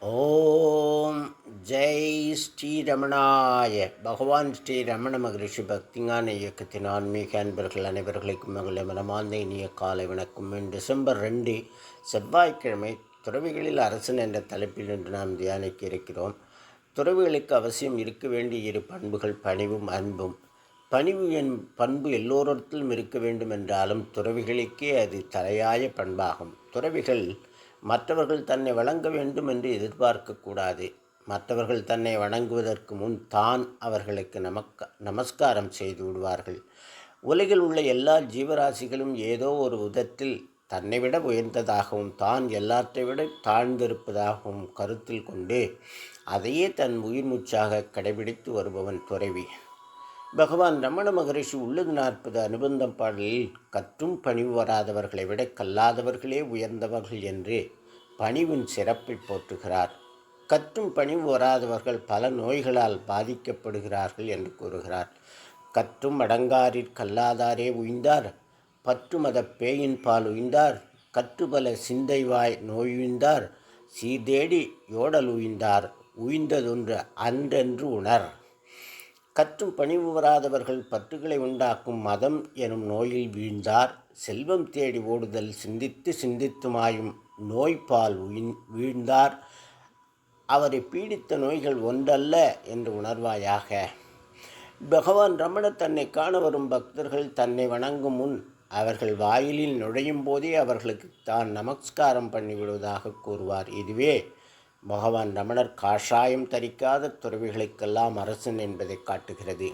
ஓம் ஜெய் ஸ்ரீரமணாய. பகவான் ஸ்ரீ ரமண மகரிஷி பக்திங்கான இயக்கத்தின் ஆன்மீக அன்பர்கள் அனைவர்களுக்கும் மகள மனமார்ந்த இனிய காலை வணக்கம். டிசம்பர் ரெண்டு செவ்வாய்க்கிழமை துறவிகளில் அரசன் என்ற தலைப்பில் இன்று நாம் தியானிக்க இருக்கிறோம். துறவிகளுக்கு அவசியம் இருக்க வேண்டிய இரு பண்புகள் பணிவும் அன்பும். பணிவு என் பண்பு எல்லோரிடத்திலும் இருக்க வேண்டும் என்றாலும் துறவிகளுக்கே அது தலையாய பண்பாகும். துறவிகள் மற்றவர்கள் தன்னை வழங்க வேண்டும் என்று எதிர்பார்க்கக்கூடாது. மற்றவர்கள் தன்னை வணங்குவதற்கு முன் தான் அவர்களுக்கு நமக்க நமஸ்காரம் செய்து விடுவார்கள். உலகில் உள்ள எல்லா ஜீவராசிகளும் ஏதோ ஒரு விதத்தில் தன்னை விட உயர்ந்ததாகவும் தான் எல்லாற்றை விட தாழ்ந்திருப்பதாகவும் கருத்தில் கொண்டு அதையே தன் உயிர் மூச்சாக கடைபிடித்து வருபவன் துறவி. பகவான் ரமண மகரிஷி உள்ளது நாற்பது அனுபந்தம் பாடலில் கற்றும் பணிவு வராதவர்களை விட கல்லாதவர்களே உயர்ந்தவர்கள் என்று பணிவின் சிறப்பை போற்றுகிறார். கற்றும் பணிவு வராதவர்கள் பல நோய்களால் பாதிக்கப்படுகிறார்கள் என்று கூறுகிறார். கற்றும் அடங்காரிற் கல்லாதாரே உய்ந்தார் பற்று மத பேயின் பால் உய்ந்தார் கற்றுபல சிந்தைவாய் நோயுய்ந்தார் சீர்தேடி யோடல் உய்ந்தார் உய்ந்ததொன்று அன்றென்று உணர். கற்றும் பணிவு வராதவர்கள் பற்றுகளை உண்டாக்கும் மதம் எனும் நோயில் வீழ்ந்தார். செல்வம் தேடி ஓடுதல் சிந்தித்து சிந்தித்துமாயும் நோய்பால் வீழ்ந்தார். அவரை பீடித்த நோய்கள் ஒன்றல்ல என்று உணர்வாயாக. பகவான் ரமண தன்னை காண வரும் பக்தர்கள் தன்னை வணங்கும் முன் அவர்கள் வாயிலில் நுழையும் போதே அவர்களுக்கு தான் நமஸ்காரம் பண்ணிவிடுவதாக கூறுவார். இதுவே பகவான் ரமணர் காஷாயம் தரிக்காத துறவிகளுக்கெல்லாம் அரசன் என்பதை காட்டுகிறது.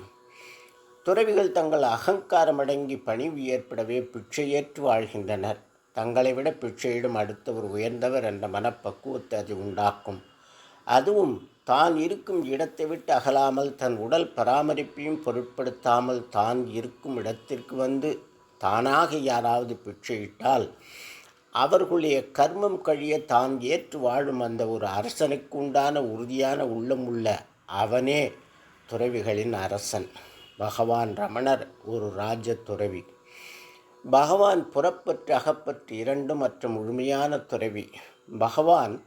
துறவிகள் தங்கள் அகங்காரம் அடங்கி பணிவு ஏற்படவே பிச்சையேற்று வாழ்கின்றனர். தங்களை விட பிச்சையிடும் அடுத்தவர் உயர்ந்தவர் என்ற மனப்பக்குவத்தை அது உண்டாக்கும். அதுவும் தான் இருக்கும் இடத்தை விட்டு அகலாமல் தன் உடல் பராமரிப்பையும் பொருட்படுத்தாமல் தான் இருக்கும் இடத்திற்கு வந்து தானாக யாராவது பிச்சையிட்டால் அவர்களுடைய கர்மம் கழிய தான் ஏற்று வாழும் அந்த ஒரு அரசனுக்கு உண்டான உறுதியான உள்ளம் உள்ள அவனே துறவிகளின் அரசன். பகவான் ரமணர் ஒரு ராஜ துறவி. பகவான் புறப்பற்று அகப்பற்று இரண்டு மற்றும் முழுமையான துறவி. பகவான்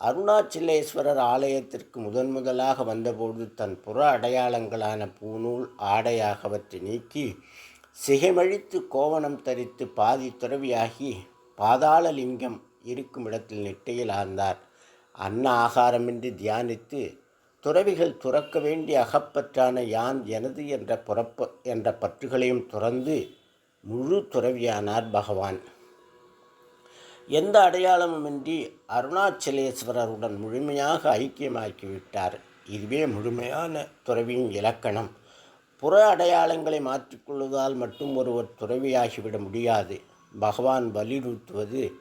அருணாச்சலேஸ்வரர் ஆலயத்திற்கு முதன் முதலாக வந்தபோது தன் புற அடையாளங்களான பூநூல் ஆடையாகவற்றை நீக்கி சிகைமழித்து கோவணம் தரித்து பாதி துறவியாகி பாதாளலிங்கம் இருக்கும் இடத்தில் நெட்டையில் ஆழ்ந்தார். அன்ன ஆகாரமின்றி தியானித்து துறவிகள் துறக்க வேண்டிய அகப்பற்றான யான் எனது என்ற புறப்ப என்ற பற்றுகளையும் துறந்து முழு துறவியானார் பகவான். எந்த அடையாளமுமின்றி அருணாச்சலேஸ்வரருடன் முழுமையாக ஐக்கியமாக்கிவிட்டார் இதுவே முழுமையான துறவியின் இலக்கணம். புற அடையாளங்களை மாற்றிக்கொள்வதால் மட்டும் ஒருவர் துறவியாகிவிட முடியாது. பகவான் வலியுறுத்துவது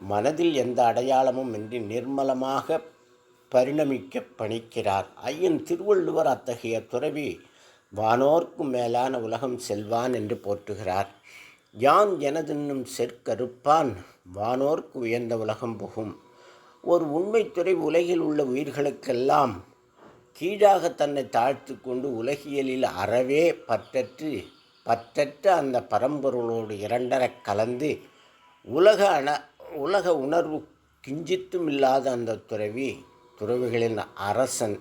மனதில் எந்த அடையாளமும் இன்றி நிர்மலமாக பரிணமிக்க பணிக்கிறார். ஐயன் திருவள்ளுவர் அத்தகைய துறவி வானோர்க்கும் மேலான உலகம் செல்வான் என்று போற்றுகிறார். யான் எனதென்னும் செற்கருப்பான் வானோர்க்கு உயர்ந்த உலகம் புகும். ஒரு உண்மைத்துறை உலகில் உள்ள உயிர்களுக்கெல்லாம் கீழாக தன்னை தாழ்த்து கொண்டு உலகியலில் அறவே பற்றற்று பற்றற்ற அந்த பரம்பொருளோடு இரண்டரை கலந்து உலக அண உலக உணர்வு கிஞ்சித்தும் இல்லாத அந்த துறவி துறவிகளின் அரசன்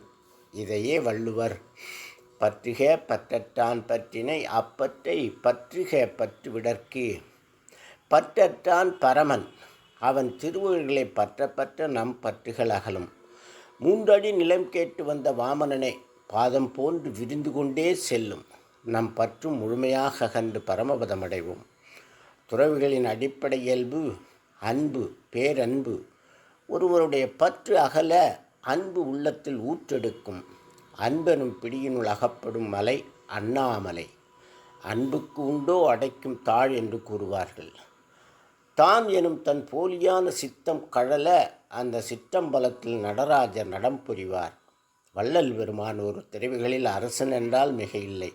இதையே வள்ளுவர். பற்றுக பற்றற்றான் பற்றினை அப்பற்றை பற்றுக பற்றுவிடற்கு. பற்றற்றான் பரமன் அவன் திருவுகளை பற்ற பற்ற நம் பற்றுகள் அகலும். மூன்றடி நிலம் கேட்டு வந்த வாமனனை பாதம் போன்று விரிந்து கொண்டே செல்லும். நம் பற்றும் முழுமையாக அகன்று பரமபதமடைவோம். துறவிகளின் அடிப்படை இயல்பு அன்பு பேரன்பு. ஒருவருடைய பற்று அகல அன்பு உள்ளத்தில் ஊற்றெடுக்கும். அன்பெனும் பிடியினுள் அகப்படும் மலை அண்ணாமலை. அன்புக்கு உண்டோ அடைக்கும் தாழ் என்று கூறுவார்கள். தான் எனும் தன் போலியான சித்தம் கழல அந்த சித்தம்பலத்தில் நடராஜர் நடம் புரிவார். வள்ளல் பெருமான் ஒரு திறவிகளில் அரசன் என்றால் மிக இல்லை.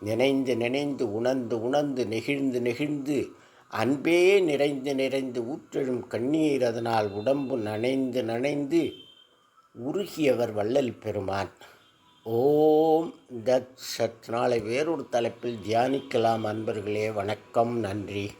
நினைந்து நினைந்து உணர்ந்து உணர்ந்து நெகிழ்ந்து நெகிழ்ந்து அன்பே நிறைந்து நிறைந்து ஊற்றெழும் கண்ணீர் அதனால் உடம்பு நனைந்து நனைந்து உருகியவர் வள்ளல் பெருமான். ஓம் தத் சத். நாளை வேறொரு தலைப்பில் தியானிக்கலாம் அன்பர்களே. வணக்கம். நன்றி.